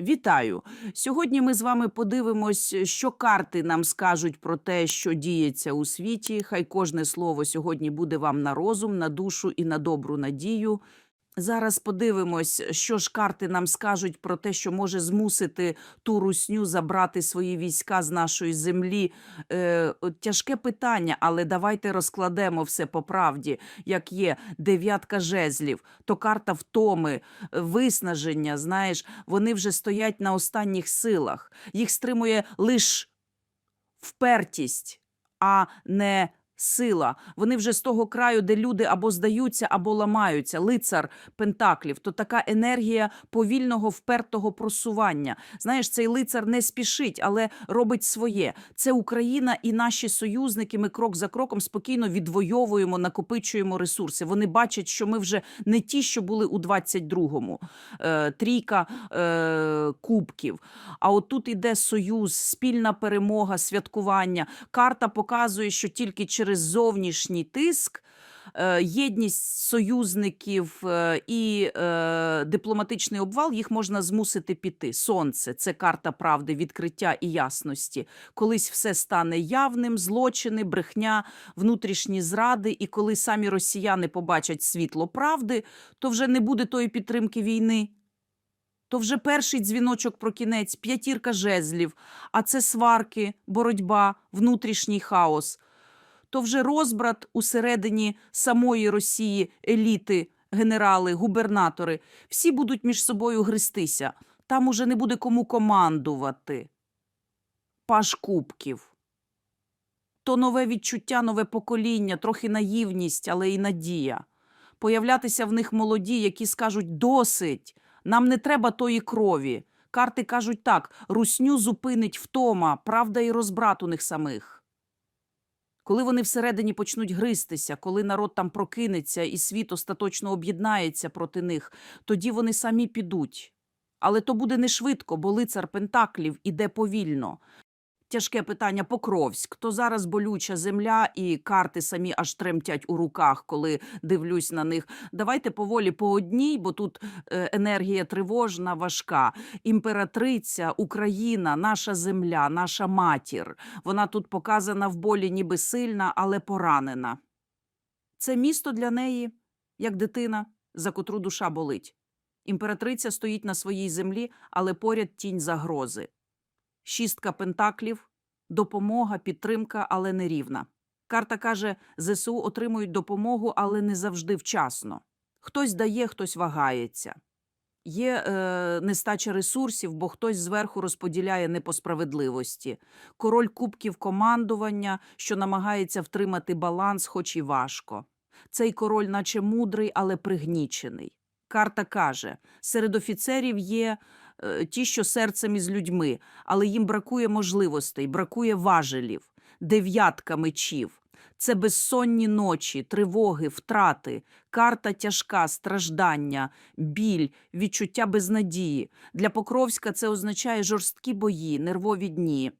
Вітаю! Сьогодні ми з вами подивимось, що карти нам скажуть про те, що діється у світі. Хай кожне слово сьогодні буде вам на розум, на душу і на добру надію. Зараз подивимось, що ж карти нам скажуть про те, що може змусити ту русню забрати свої війська з нашої землі. Е, тяжке питання, але давайте розкладемо все по правді. Як є дев'ятка жезлів, то карта втоми, виснаження. Знаєш, вони вже стоять на останніх силах. Їх стримує лише впертість, а не сила. Вони вже з того краю, де люди або здаються, або ламаються. Лицар пентаклів то така енергія повільного впертого просування. Знаєш, цей лицар не спішить, але робить своє. Це Україна і наші союзники. Ми крок за кроком спокійно відвоюємо, накопичуємо ресурси. Вони бачать, що ми вже не ті, що були у 22-му. Е, трійка е, кубків. А от тут іде союз, спільна перемога, святкування. Карта показує, що тільки через зовнішній тиск. е, Єдність союзників е, і е, дипломатичний обвал їх можна змусити піти. Сонце це карта правди, відкриття і ясності. Колись все стане явним, злочини, брехня, внутрішні зради. І коли самі росіяни побачать світло правди, то вже не буде тої підтримки війни. То вже перший дзвіночок про кінець, п'ятірка жезлів, а це сварки, боротьба, внутрішній хаос. То вже розбрат усередині самої Росії, еліти, генерали, губернатори. Всі будуть між собою гристися. Там уже не буде кому командувати. Паш кубків. То нове відчуття, нове покоління, трохи наївність, але і надія. Появлятися в них молоді, які скажуть досить. Нам не треба тої крові. Карти кажуть так: русню зупинить втома, правда і розбрат у них самих. Коли вони всередині почнуть гристися, коли народ там прокинеться і світ остаточно об'єднається проти них, тоді вони самі підуть. Але то буде не швидко, бо лицар Пентаклів іде повільно. Тяжке питання Покровськ. То зараз болюча земля, і карти самі аж тремтять у руках, коли дивлюсь на них. Давайте поволі по одній, бо тут е, енергія тривожна, важка. Імператриця, Україна, наша земля, наша матір. Вона тут показана в болі, ніби сильна, але поранена. Це місто для неї, як дитина, за котру душа болить. Імператриця стоїть на своїй землі, але поряд тінь загрози. Шістка пентаклів, допомога, підтримка, але не рівна. Карта каже, ЗСУ отримують допомогу, але не завжди вчасно. Хтось дає, хтось вагається. Є е, нестача ресурсів, бо хтось зверху розподіляє не по справедливості. Король кубків командування, що намагається втримати баланс, хоч і важко. Цей король, наче мудрий, але пригнічений. Карта каже: серед офіцерів є ті, що серцем із людьми, але їм бракує можливостей, бракує важелів, дев'ятка мечів. Це безсонні ночі, тривоги, втрати, карта тяжка, страждання, біль, відчуття безнадії. Для Покровська це означає жорсткі бої, нервові дні.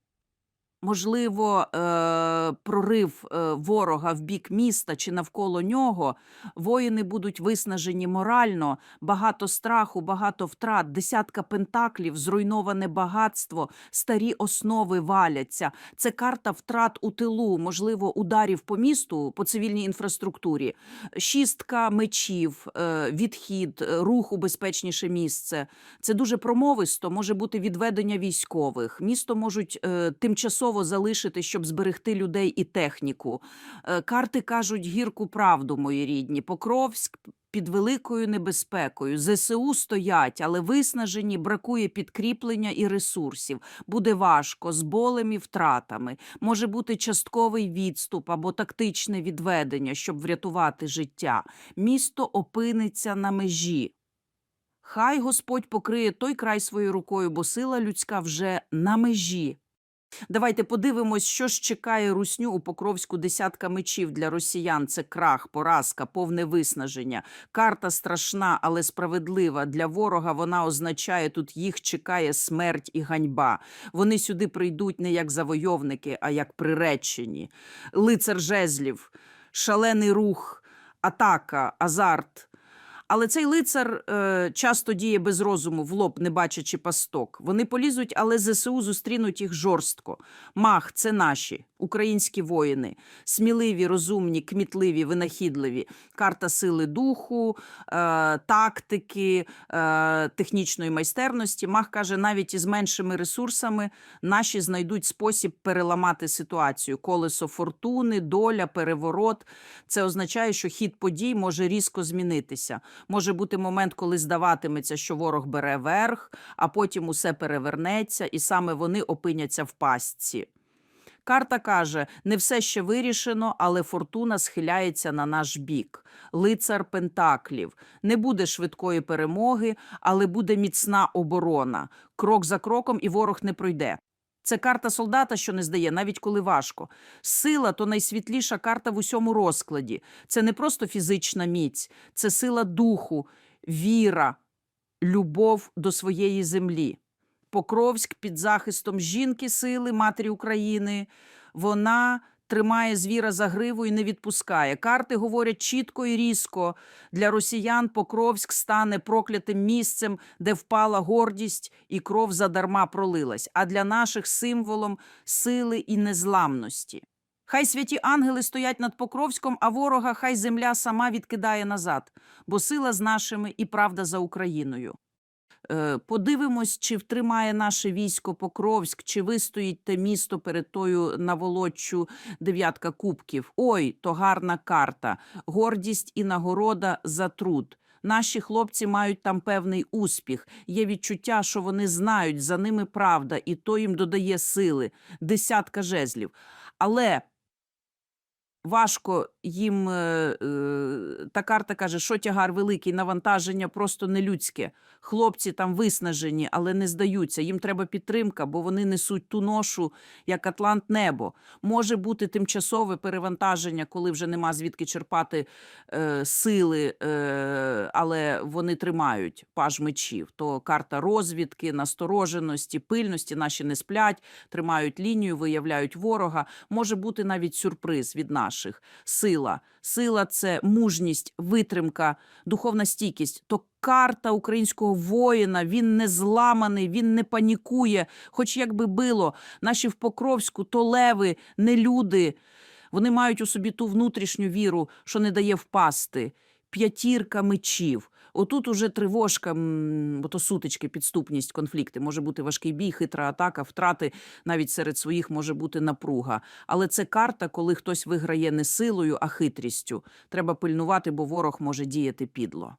Можливо, е, прорив е, ворога в бік міста чи навколо нього, воїни будуть виснажені морально, багато страху, багато втрат, десятка пентаклів, зруйноване багатство, старі основи валяться. Це карта втрат у тилу, можливо, ударів по місту, по цивільній інфраструктурі, шістка мечів, е, відхід, рух у безпечніше місце. Це дуже промовисто, може бути відведення військових. Місто можуть е, тимчасово залишити, щоб зберегти людей і техніку. Е, карти кажуть гірку правду, мої рідні. Покровськ під великою небезпекою. ЗСУ стоять, але виснажені, бракує підкріплення і ресурсів. Буде важко, з болем і втратами. Може бути частковий відступ або тактичне відведення, щоб врятувати життя. Місто опиниться на межі. Хай Господь покриє той край своєю рукою, бо сила людська вже на межі. Давайте подивимось, що ж чекає русню у Покровську десятка мечів для росіян. Це крах, поразка, повне виснаження. Карта страшна, але справедлива. Для ворога вона означає тут їх чекає смерть і ганьба. Вони сюди прийдуть не як завойовники, а як приречені. Лицар жезлів, шалений рух, атака, азарт. Але цей лицар е, часто діє без розуму, в лоб не бачачи пасток. Вони полізуть, але ЗСУ зустрінуть їх жорстко. Мах це наші українські воїни, сміливі, розумні, кмітливі, винахідливі. Карта сили духу, е, тактики, е, технічної майстерності. Мах каже, навіть із меншими ресурсами наші знайдуть спосіб переламати ситуацію. Колесо фортуни, доля, переворот. Це означає, що хід подій може різко змінитися. Може бути момент, коли здаватиметься, що ворог бере верх, а потім усе перевернеться, і саме вони опиняться в пастці. Карта каже: не все ще вирішено, але фортуна схиляється на наш бік. Лицар Пентаклів. Не буде швидкої перемоги, але буде міцна оборона. Крок за кроком, і ворог не пройде. Це карта солдата, що не здає, навіть коли важко. Сила то найсвітліша карта в усьому розкладі. Це не просто фізична міць, це сила духу, віра, любов до своєї землі. Покровськ під захистом жінки сили, матері України. Вона тримає звіра за гриву і не відпускає. Карти говорять чітко і різко. Для росіян Покровськ стане проклятим місцем, де впала гордість і кров задарма пролилась, а для наших символом сили і незламності. Хай святі ангели стоять над Покровськом, а ворога хай земля сама відкидає назад, бо сила з нашими і правда за Україною. Е, Подивимось, чи втримає наше військо Покровськ, чи вистоїть те місто перед тою наволоччю дев'ятка кубків. Ой, то гарна карта, гордість і нагорода за труд. Наші хлопці мають там певний успіх. Є відчуття, що вони знають, за ними правда, і то їм додає сили. Десятка жезлів. Але важко їм е, е, та карта каже, що тягар великий, навантаження просто нелюдське. Хлопці там виснажені, але не здаються. Їм треба підтримка, бо вони несуть ту ношу, як Атлант небо. Може бути тимчасове перевантаження, коли вже нема звідки черпати е, сили, е, але вони тримають паж мечів. То карта розвідки, настороженості, пильності наші не сплять, тримають лінію, виявляють ворога. Може бути навіть сюрприз від наших. Сила. Сила це мужність, витримка, духовна стійкість. То карта українського воїна. Він не зламаний, він не панікує. Хоч як би било, наші в Покровську то леви, не люди. Вони мають у собі ту внутрішню віру, що не дає впасти. П'ятірка мечів. Отут уже тривожка, м, бо то сутички, підступність, конфлікти. Може бути важкий бій, хитра атака, втрати навіть серед своїх може бути напруга. Але це карта, коли хтось виграє не силою, а хитрістю. Треба пильнувати, бо ворог може діяти підло.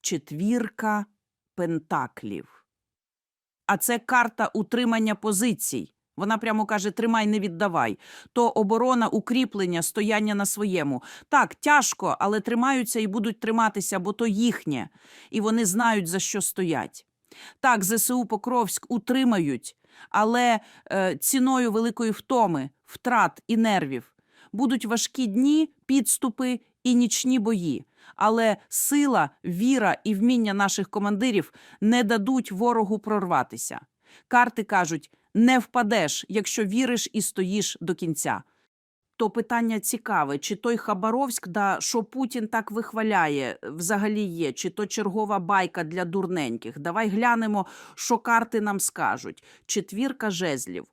Четвірка пентаклів. А це карта утримання позицій. Вона прямо каже: тримай, не віддавай. То оборона, укріплення, стояння на своєму. Так, тяжко, але тримаються і будуть триматися, бо то їхнє, і вони знають, за що стоять. Так, ЗСУ Покровськ утримають, але е, ціною великої втоми, втрат і нервів. Будуть важкі дні, підступи і нічні бої. Але сила, віра і вміння наших командирів не дадуть ворогу прорватися. Карти кажуть: не впадеш, якщо віриш і стоїш до кінця. То питання цікаве, чи той Хабаровськ, да, що Путін так вихваляє, взагалі є, чи то чергова байка для дурненьких. Давай глянемо, що карти нам скажуть. Четвірка жезлів.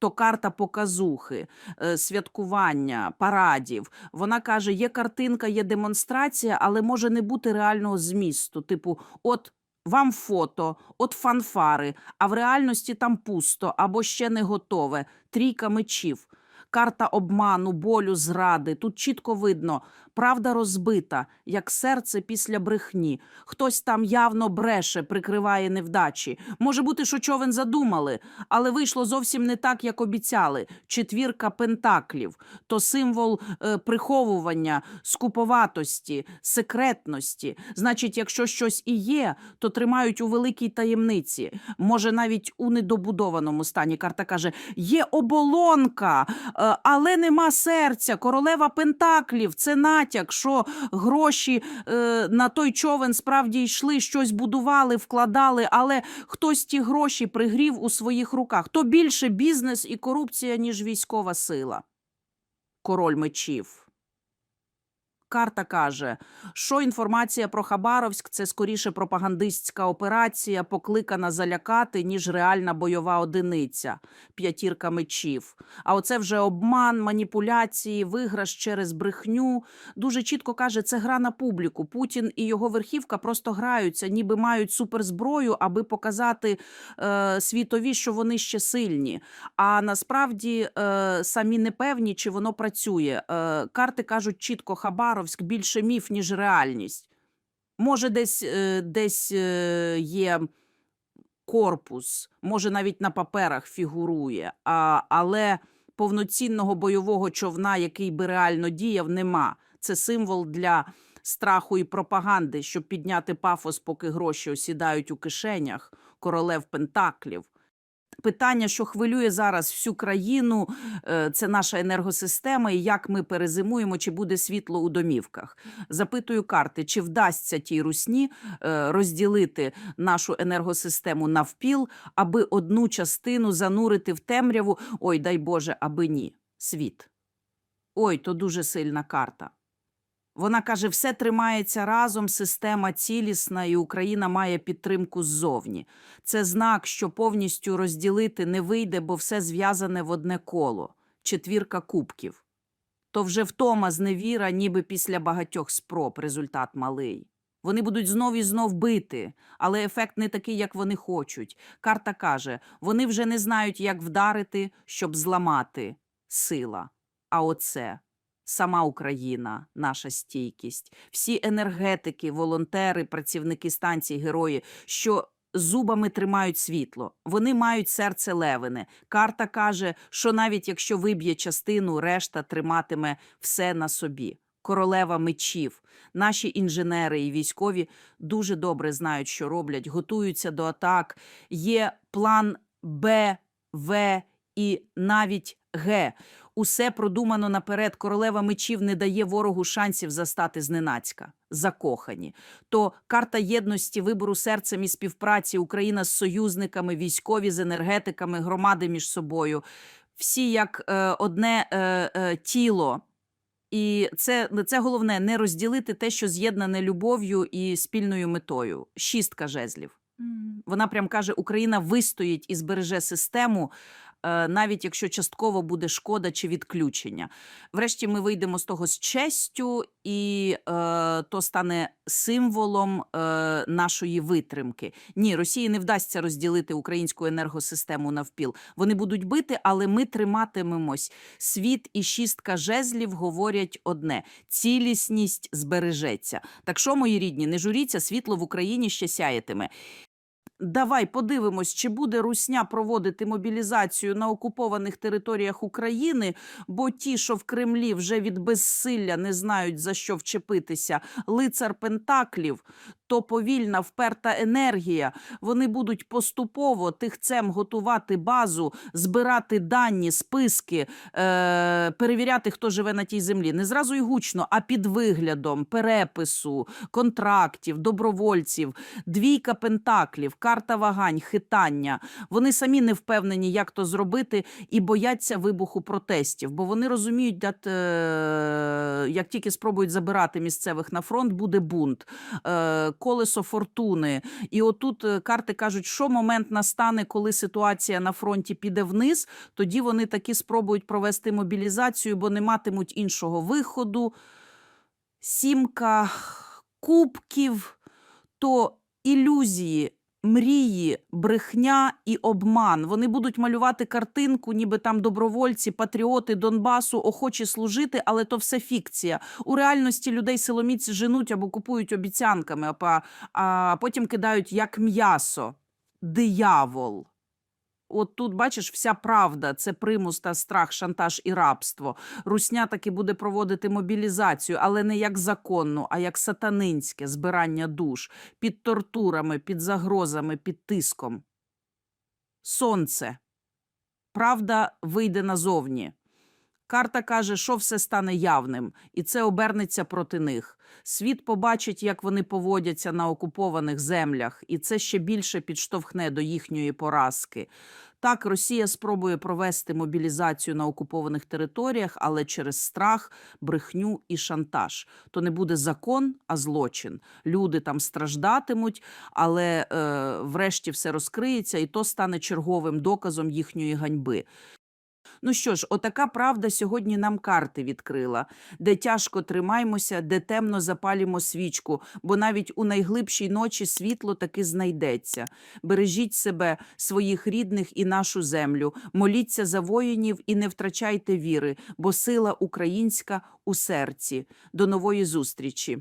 То карта показухи, е, святкування, парадів. Вона каже: є картинка, є демонстрація, але може не бути реального змісту. Типу, от вам фото, от фанфари, а в реальності там пусто або ще не готове. Трійка мечів. Карта обману, болю, зради. Тут чітко видно, правда розбита, як серце після брехні. Хтось там явно бреше, прикриває невдачі. Може бути, що човен задумали, але вийшло зовсім не так, як обіцяли. Четвірка пентаклів то символ е, приховування, скуповатості, секретності. Значить, якщо щось і є, то тримають у великій таємниці. Може, навіть у недобудованому стані. Карта каже: є оболонка, е, але нема серця. Королева Пентаклів це натяк, якщо гроші е, на той човен справді йшли, щось будували, вкладали, але хтось ті гроші пригрів у своїх руках. То більше бізнес і корупція, ніж військова сила. Король мечів. Карта каже, що інформація про Хабаровськ це скоріше пропагандистська операція, покликана залякати, ніж реальна бойова одиниця, п'ятірка мечів. А оце вже обман, маніпуляції, виграш через брехню. Дуже чітко каже, це гра на публіку. Путін і його верхівка просто граються, ніби мають суперзброю, аби показати е, світові, що вони ще сильні. А насправді е, самі не певні, чи воно працює. Е, карти кажуть чітко, Хабаровськ більше міф, ніж реальність. Може, десь, е, десь е, є корпус, може, навіть на паперах фігурує, а, але повноцінного бойового човна, який би реально діяв, нема. Це символ для страху і пропаганди, щоб підняти пафос, поки гроші осідають у кишенях королев Пентаклів. Питання, що хвилює зараз всю країну, е, це наша енергосистема, і як ми перезимуємо, чи буде світло у домівках. Запитую карти, чи вдасться тій русні е, розділити нашу енергосистему навпіл, аби одну частину занурити в темряву. Ой, дай Боже, аби ні. Світ. Ой, то дуже сильна карта. Вона каже, все тримається разом, система цілісна, і Україна має підтримку ззовні. Це знак, що повністю розділити не вийде, бо все зв'язане в одне коло четвірка кубків. То вже втома зневіра, ніби після багатьох спроб, результат малий. Вони будуть знов і знов бити, але ефект не такий, як вони хочуть. Карта каже, вони вже не знають, як вдарити, щоб зламати. Сила. А оце сама Україна, наша стійкість, всі енергетики, волонтери, працівники станцій, герої, що зубами тримають світло. Вони мають серце левине. Карта каже, що навіть якщо виб'є частину, решта триматиме все на собі. Королева мечів. Наші інженери і військові дуже добре знають, що роблять, готуються до атак. Є план Б, В і навіть Г. Усе продумано наперед. Королева мечів не дає ворогу шансів застати зненацька. Закохані. То карта єдності, вибору серцем і співпраці, Україна з союзниками, військові з енергетиками, громади між собою. Всі як е, одне е, е, тіло. І це, це головне не розділити те, що з'єднане любов'ю і спільною метою. Шістка жезлів. Вона прям каже: Україна вистоїть і збереже систему, навіть якщо частково буде шкода чи відключення. Врешті ми вийдемо з того з честю, і е, то стане символом е, нашої витримки. Ні, Росії не вдасться розділити українську енергосистему навпіл. Вони будуть бити, але ми триматимемось. Світ і шістка жезлів говорять одне: цілісність збережеться. Так що, мої рідні, не журіться, світло в Україні ще сяятиме. Давай подивимось, чи буде Русня проводити мобілізацію на окупованих територіях України, бо ті, що в Кремлі вже від безсилля не знають за що вчепитися, лицар Пентаклів, то повільна вперта енергія. Вони будуть поступово тихцем готувати базу, збирати дані, списки, е- перевіряти, хто живе на тій землі. Не зразу і гучно, а під виглядом перепису, контрактів, добровольців, двійка пентаклів, карта вагань, хитання. Вони самі не впевнені, як то зробити, і бояться вибуху протестів, бо вони розуміють, е, як тільки спробують забирати місцевих на фронт, буде бунт. Колесо фортуни. І отут е, карти кажуть, що момент настане, коли ситуація на фронті піде вниз, тоді вони таки спробують провести мобілізацію, бо не матимуть іншого виходу. Сімка кубків то ілюзії. Мрії, брехня і обман. Вони будуть малювати картинку, ніби там добровольці, патріоти Донбасу, охочі служити, але то все фікція. У реальності людей силоміць женуть або купують обіцянками, а, потім кидають як м'ясо. Диявол. От тут бачиш, вся правда це примус та страх, шантаж і рабство. Русня таки буде проводити мобілізацію, але не як законну, а як сатанинське збирання душ під тортурами, під загрозами, під тиском. Сонце. Правда вийде назовні. Карта каже, що все стане явним, і це обернеться проти них. Світ побачить, як вони поводяться на окупованих землях, і це ще більше підштовхне до їхньої поразки. Так, Росія спробує провести мобілізацію на окупованих територіях, але через страх, брехню і шантаж. То не буде закон, а злочин. Люди там страждатимуть, але е, врешті все розкриється, і то стане черговим доказом їхньої ганьби. Ну що ж, отака правда сьогодні нам карти відкрила, де тяжко тримаймося, де темно запалімо свічку, бо навіть у найглибшій ночі світло таки знайдеться. Бережіть себе, своїх рідних і нашу землю. Моліться за воїнів і не втрачайте віри, бо сила українська у серці. До нової зустрічі.